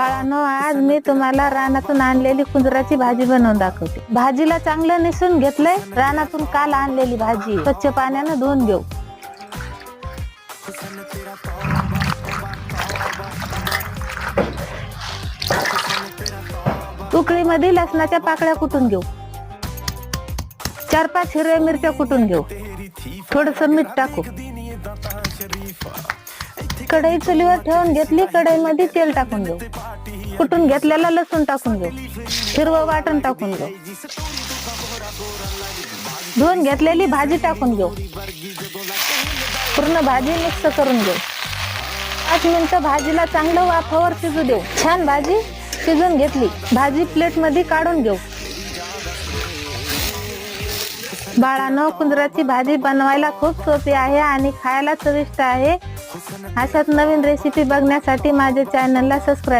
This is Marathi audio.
बाळानो आज मी तुम्हाला रानातून आणलेली कुंजराची भाजी बनवून दाखवते. भाजीला चांगलं निसून घेतलंय रानातून काल आणलेली भाजी. स्वच्छ पाण्यानं धुवून घेऊ. उकळीमध्ये लसणाच्या पाकळ्या कुटून घेऊ. चार पाच हिरव्या मिरच्या कुटून घेऊ. थोडस मीठ टाकू. कढई चुलीवर ठेवून घेतली कढईमध्ये तेल टाकून घेऊ. कुटून घेतलेला लसूण टाकून घेऊ. हिरवं वाटण टाकून घेऊ. धुवून घेतलेली भाजी टाकून घेऊ. पूर्ण भाजी मिक्स करून घेऊ. पाच मिनिटं भाजीला चांगलं वाफावर शिजू देऊ. छान भाजी शिजून घेतली. भाजी प्लेटमध्ये काढून घेऊ. बाळानं कुंदराची भाजी बनवायला खूप सोपी आहे आणि खायला चविष्ट आहे. अशाच नवीन रेसिपी बघण्यासाठी माझ्या चॅनलला सबस्क्राईब